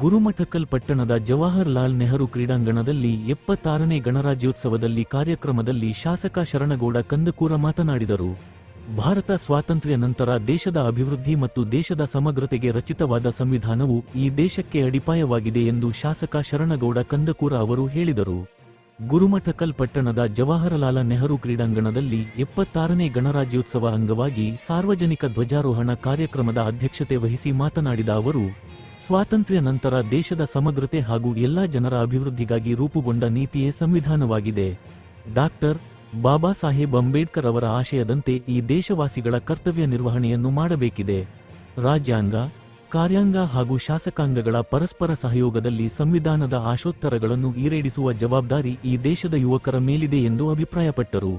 ಗುರುಮಠಕಲ್ ಪಟ್ಟಣದ ಜವಾಹರ್ಲಾಲ್ ನೆಹರು ಕ್ರೀಡಾಂಗಣದಲ್ಲಿ ಎಪ್ಪತ್ತಾರನೇ ಗಣರಾಜ್ಯೋತ್ಸವದಲ್ಲಿ ಕಾರ್ಯಕ್ರಮದಲ್ಲಿ ಶಾಸಕ ಶರಣಗೌಡ ಕಂದಕೂರ ಮಾತನಾಡಿದರು. ಭಾರತ ಸ್ವಾತಂತ್ರ್ಯ ನಂತರ ದೇಶದ ಅಭಿವೃದ್ಧಿ ಮತ್ತು ದೇಶದ ಸಮಗ್ರತೆಗೆ ರಚಿತವಾದ ಸಂವಿಧಾನವು ಈ ದೇಶಕ್ಕೆ ಅಡಿಪಾಯವಾಗಿದೆ ಎಂದು ಶಾಸಕ ಶರಣಗೌಡ ಕಂದಕೂರ ಅವರು ಹೇಳಿದರು. ಗುರುಮಠಕಲ್ ಪಟ್ಟಣದ ಜವಾಹರಲಾಲ ನೆಹರು ಕ್ರೀಡಾಂಗಣದಲ್ಲಿ ಎಪ್ಪತ್ತಾರನೇ ಗಣರಾಜ್ಯೋತ್ಸವ ಅಂಗವಾಗಿ ಸಾರ್ವಜನಿಕ ಧ್ವಜಾರೋಹಣ ಕಾರ್ಯಕ್ರಮದ ಅಧ್ಯಕ್ಷತೆ ವಹಿಸಿ ಮಾತನಾಡಿದ ಅವರು, ಸ್ವಾತಂತ್ರ್ಯ ನಂತರ ದೇಶದ ಸಮಗ್ರತೆ ಹಾಗೂ ಎಲ್ಲಾ ಜನರ ಅಭಿವೃದ್ಧಿಗಾಗಿ ರೂಪುಗೊಂಡ ನೀತಿಯೇ ಸಂವಿಧಾನವಾಗಿದೆ. ಡಾಕ್ಟರ್ ಬಾಬಾ ಸಾಹೇಬ್ ಅಂಬೇಡ್ಕರ್ ಅವರ ಆಶಯದಂತೆ ಈ ದೇಶವಾಸಿಗಳ ಕರ್ತವ್ಯ ನಿರ್ವಹಣೆಯನ್ನು ಮಾಡಬೇಕಿದೆ. ರಾಜ್ಯಾಂಗ ಕಾರ್ಯಾಂಗ ಹಾಗೂ ಶಾಸಕಾಂಗಗಳ ಪರಸ್ಪರ ಸಹಯೋಗದಲ್ಲಿ ಸಂವಿಧಾನದ ಆಶೋತ್ತರಗಳನ್ನು ಈಡೇರಿಸುವ ಜವಾಬ್ದಾರಿ ಈ ದೇಶದ ಯುವಕರ ಮೇಲಿದೆ ಎಂದು ಅಭಿಪ್ರಾಯಪಟ್ಟರು.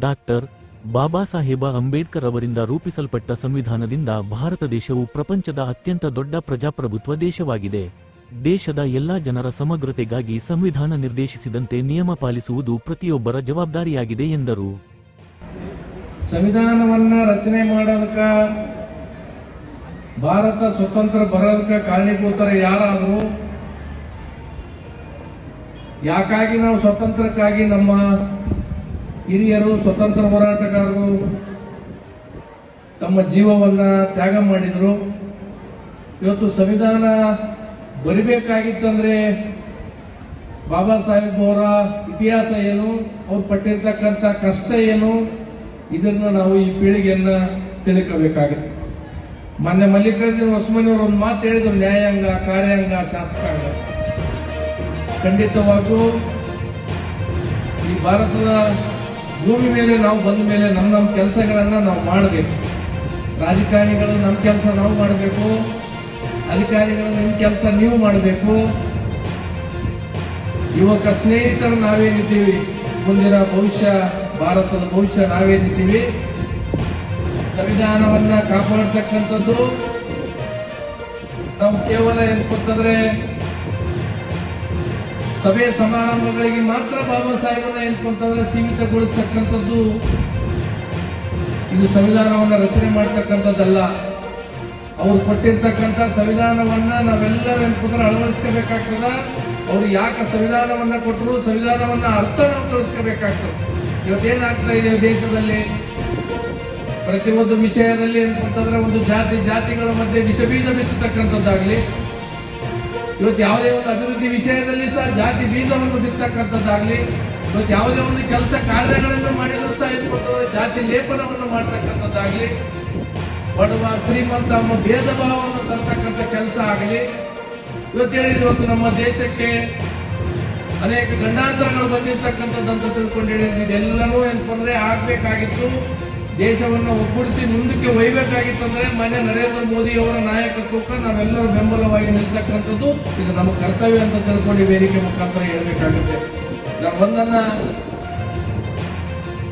ಡಾಕ್ಟರ್ ಬಾಬಾ ಸಾಹೇಬ ಅಂಬೇಡ್ಕರ್ ಅವರಿಂದ ರೂಪಿಸಲ್ಪಟ್ಟ ಸಂವಿಧಾನದಿಂದ ಭಾರತ ದೇಶವು ಪ್ರಪಂಚದ ಅತ್ಯಂತ ದೊಡ್ಡ ಪ್ರಜಾಪ್ರಭುತ್ವ ದೇಶವಾಗಿದೆ. ದೇಶದ ಎಲ್ಲಾ ಜನರ ಸಮಗ್ರತೆಗಾಗಿ ಸಂವಿಧಾನ ನಿರ್ದೇಶಿಸಿದಂತೆ ನಿಯಮ ಪಾಲಿಸುವುದು ಪ್ರತಿಯೊಬ್ಬರ ಜವಾಬ್ದಾರಿಯಾಗಿದೆ ಎಂದರು. ಸಂವಿಧಾನವನ್ನು ರಚನೆ ಮಾಡೋದಕ್ಕ ಭಾರತ ಸ್ವತಂತ್ರ ಬರೋದಕ್ಕೆ ಕಾರಣೀಭೂತರ ಯಾರಾದರೂ? ಯಾಕಾಗಿ ನಾವು ಸ್ವತಂತ್ರಕ್ಕಾಗಿ ನಮ್ಮ ಹಿರಿಯರು, ಸ್ವತಂತ್ರ ಹೋರಾಟಗಾರರು ತಮ್ಮ ಜೀವವನ್ನು ತ್ಯಾಗ ಮಾಡಿದರು? ಇವತ್ತು ಸಂವಿಧಾನ ಬರಿಬೇಕಾಗಿತ್ತಂದ್ರೆ ಬಾಬಾ ಸಾಹೇಬ್ ಅವರ ಇತಿಹಾಸ ಏನು, ಅವ್ರು ಪಟ್ಟಿರ್ತಕ್ಕಂಥ ಕಷ್ಟ ಏನು? ಇದನ್ನು ನಾವು ಈ ಪೀಳಿಗೆಯನ್ನು ತಿಳ್ಕೋಬೇಕಾಗುತ್ತೆ. ಮೊನ್ನೆ ಮಲ್ಲಿಕಾರ್ಜುನ ಹೊಸಮನಿ ಅವರು ಒಂದು ಮಾತು ಹೇಳಿದ್ರು, ನ್ಯಾಯಾಂಗ, ಕಾರ್ಯಾಂಗ, ಶಾಸಕಾಂಗ. ಖಂಡಿತವಾಗೂ ಈ ಭಾರತದ ಭೂಮಿ ಮೇಲೆ ನಾವು ಬಂದ ಮೇಲೆ ನಮ್ಮ ನಮ್ಮ ಕೆಲಸಗಳನ್ನು ನಾವು ಮಾಡಬೇಕು. ರಾಜಕಾರಣಿಗಳು ನಮ್ಮ ಕೆಲಸ ನಾವು ಮಾಡಬೇಕು. ಅಧಿಕಾರಿಗಳು ನಿಮ್ಮ ಕೆಲಸ ನೀವು ಮಾಡಬೇಕು. ಯುವಕ ಸ್ನೇಹಿತರು ನಾವೇನಿದ್ದೀವಿ, ಮುಂದಿನ ಭವಿಷ್ಯ, ಭಾರತದ ಭವಿಷ್ಯ ನಾವೇನಿದ್ದೀವಿ. ಸಂವಿಧಾನವನ್ನ ಕಾಪಾಡ್ತಕ್ಕಂಥದ್ದು ನಾವು ಕೇವಲ ಏನ್ಕೊತ್ತಂದ್ರೆ ಸಭೆ ಸಮಾರಂಭಗಳಿಗೆ ಮಾತ್ರ ಬಾಬಾ ಸಾಹೇಬನ್ನ ಏನ್ಕೊಂತಂದ್ರೆ ಸೀಮಿತಗೊಳಿಸ್ತಕ್ಕಂಥದ್ದು ಇದು ಸಂವಿಧಾನವನ್ನ ರಚನೆ ಮಾಡ್ತಕ್ಕಂಥದ್ದಲ್ಲ. ಅವ್ರು ಕೊಟ್ಟಿರ್ತಕ್ಕಂಥ ಸಂವಿಧಾನವನ್ನ ನಾವೆಲ್ಲರೂ ಏನ್ಕೊಂಡ್ರೆ ಅಳವಡಿಸ್ಕೋಬೇಕಾಗ್ತದ? ಅವ್ರು ಯಾಕೆ ಸಂವಿಧಾನವನ್ನ ಕೊಟ್ಟರು ಸಂವಿಧಾನವನ್ನ ಅರ್ಥ ನಾವು ತಿಳಿಸ್ಕೋಬೇಕಾಗ್ತದೆ ಇವತ್ತೇನಾಗ್ತಾ ಇದೆ ದೇಶದಲ್ಲಿ? ಪ್ರತಿಯೊಂದು ವಿಷಯದಲ್ಲಿ ಅಂತಂದ್ರೆ ಒಂದು ಜಾತಿ, ಜಾತಿಗಳ ಮಧ್ಯೆ ವಿಷ ಬೀಜ ಬಿತ್ತತಕ್ಕಂಥದ್ದಾಗಲಿ, ಇವತ್ತು ಯಾವುದೇ ಒಂದು ಅಭಿವೃದ್ಧಿ ವಿಷಯದಲ್ಲಿ ಸಹ ಜಾತಿ ಬೀಜವನ್ನು ಬಿತ್ತಕ್ಕಂಥದ್ದಾಗಲಿ ಇವತ್ತು ಯಾವುದೇ ಒಂದು ಕೆಲಸ ಕಾರ್ಯಗಳನ್ನು ಮಾಡಿದರೂ ಸಹ ಇಟ್ಕೊಟ್ಟವ್ರೆ ಜಾತಿ ಲೇಪನವನ್ನು ಮಾಡ್ತಕ್ಕಂಥದ್ದಾಗಲಿ, ಬಡವ, ಶ್ರೀಮಂತ ಅನ್ನೋ ಭೇದ ಭಾವವನ್ನು ತರ್ತಕ್ಕಂಥ ಕೆಲಸ ಆಗಲಿ, ಇವತ್ತು ಹೇಳಿದ್ರೆ ಇವತ್ತು ನಮ್ಮ ದೇಶಕ್ಕೆ ಅನೇಕ ಗಂಡಾಂತರಗಳು ಬಂದಿರ್ತಕ್ಕಂಥದ್ದಂತ ತಿಳ್ಕೊಂಡು ಹೇಳಿದ್ವಿ ಏನಪ್ಪ ಅಂದರೆ ಆಗ್ಬೇಕಾಗಿತ್ತು? ದೇಶವನ್ನು ಒಗ್ಗೂಡಿಸಿ ಮುಂದಕ್ಕೆ ಒಯ್ಯಬೇಕಾಗಿತ್ತು ಅಂದ್ರೆ ಮನೆ ನರೇಂದ್ರ ಮೋದಿ ಅವರ ನಾಯಕತ್ವಕ್ಕೆ ನಾವೆಲ್ಲರೂ ಬೆಂಬಲವಾಗಿ ನಿಲ್ತಕ್ಕಂಥದ್ದು. ಇದು ನಮ್ಮ ಕರ್ತವ್ಯ ಅಂತ ತಿಳ್ಕೊಂಡು ವೇದಿಕೆ ಮುಖಾಂತರ ಹೇಳಬೇಕಾಗುತ್ತೆ. ನಾವು ಒಂದನ್ನ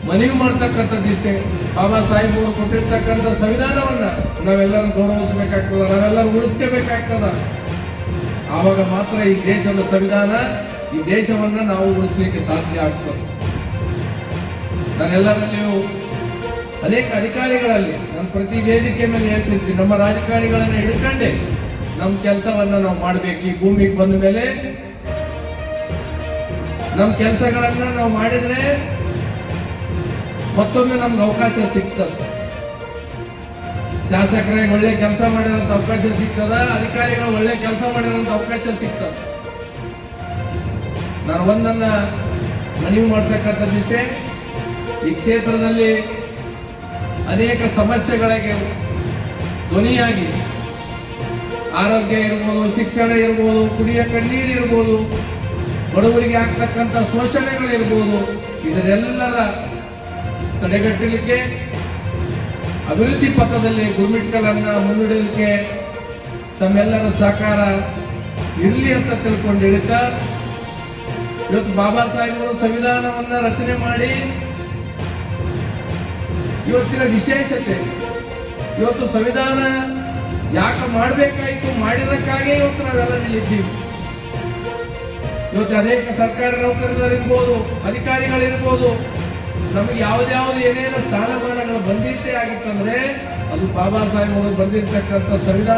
ಮನವಿ ಮಾಡ್ತಕ್ಕಂಥದ್ದು ಇಷ್ಟೇ. ಬಾಬಾ ಸಾಹೇಬ್ ಅವರು ಕೊಟ್ಟಿರ್ತಕ್ಕಂಥ ಸಂವಿಧಾನವನ್ನ ನಾವೆಲ್ಲರೂ ಗೌರವಿಸಬೇಕಾಗ್ತದ, ನಾವೆಲ್ಲರೂ ಉಳಿಸ್ಕೋಬೇಕಾಗ್ತದ. ಆವಾಗ ಮಾತ್ರ ಈ ದೇಶದ ಸಂವಿಧಾನ, ಈ ದೇಶವನ್ನ ನಾವು ಉಳಿಸ್ಲಿಕ್ಕೆ ಸಾಧ್ಯ ಆಗ್ತದೆ. ನಾನೆಲ್ಲರಲ್ಲಿಯೂ ಅನೇಕ ಅಧಿಕಾರಿಗಳಲ್ಲಿ ನಮ್ಮ ಪ್ರತಿ ವೇದಿಕೆ ಮೇಲೆ ಹೇಳ್ತಿರ್ತೀನಿ ನಮ್ಮ ರಾಜಕಾರಣಿಗಳನ್ನ ಹಿಡ್ಕೊಂಡೆ. ನಮ್ಮ ಕೆಲಸವನ್ನ ನಾವು ಮಾಡಬೇಕು. ಈ ಭೂಮಿಗೆ ಬಂದ ಮೇಲೆ ನಮ್ಮ ಕೆಲಸಗಳನ್ನ ನಾವು ಮಾಡಿದ್ರೆ ಮತ್ತೊಮ್ಮೆ ನಮ್ಗೆ ಅವಕಾಶ ಸಿಗ್ತದ. ಶಾಸಕರೇ, ಒಳ್ಳೆ ಕೆಲಸ ಮಾಡಿರೋಂಥ ಅವಕಾಶ ಸಿಗ್ತದ? ಅಧಿಕಾರಿಗಳು ಒಳ್ಳೆ ಕೆಲಸ ಮಾಡಿರೋಂಥ ಅವಕಾಶ ಸಿಗ್ತದ. ನಾನು ಒಂದನ್ನ ಮನವಿ ಮಾಡ್ತಕ್ಕಂಥದ್ದಿಷ್ಟೇ ಈ ಕ್ಷೇತ್ರದಲ್ಲಿ ಅನೇಕ ಸಮಸ್ಯೆಗಳಿಗೆ ಧ್ವನಿಯಾಗಿ ಆರೋಗ್ಯ ಇರ್ಬೋದು, ಶಿಕ್ಷಣ ಇರ್ಬೋದು, ಕುಡಿಯ ಕಣ್ಣೀರು ಇರ್ಬೋದು, ಬಡವರಿಗೆ ಆಗ್ತಕ್ಕಂಥ ಶೋಷಣೆಗಳಿರ್ಬೋದು ಇದನ್ನೆಲ್ಲರ ತಡೆಗಟ್ಟಲಿಕ್ಕೆ ಅಭಿವೃದ್ಧಿ ಪಥದಲ್ಲಿ ಗುರುಮಿಟ್ಕಲನ್ನ ಮುನ್ನಡಲಿಕ್ಕೆ ತಮ್ಮೆಲ್ಲರ ಸಹಕಾರ ಇರಲಿ ಅಂತ ತಿಳ್ಕೊಂಡು ಹೇಳ್ತಾ ಇವತ್ತು ಬಾಬಾ ಸಾಹೇಬರು ಸಂವಿಧಾನವನ್ನು ರಚನೆ ಮಾಡಿ ಇವತ್ತಿನ ವಿಶೇಷತೆ, ಇವತ್ತು ಸಂವಿಧಾನ ಯಾಕೆ ಮಾಡಬೇಕಾಯಿತು ಮಾಡಿದಕ್ಕಾಗೇ ಇವತ್ತು ನಾವೆಲ್ಲ ನಿಲ್ಲಿದ್ದೀವಿ. ಇವತ್ತು ಅನೇಕ ಸರ್ಕಾರಿ ನೌಕರರಿರ್ಬೋದು, ಅಧಿಕಾರಿಗಳಿರ್ಬೋದು, ನಮಗೆ ಯಾವ್ದಾವ್ದು ಏನೇನು ಸ್ಥಾನಮಾನಗಳು ಬಂದಿದ್ದೇ ಆಗಿತ್ತಂದ್ರೆ ಅದು ಬಾಬಾ ಸಾಹೇಬ್ ಅವರು ಬಂದಿರತಕ್ಕಂಥ ಸಂವಿಧಾನ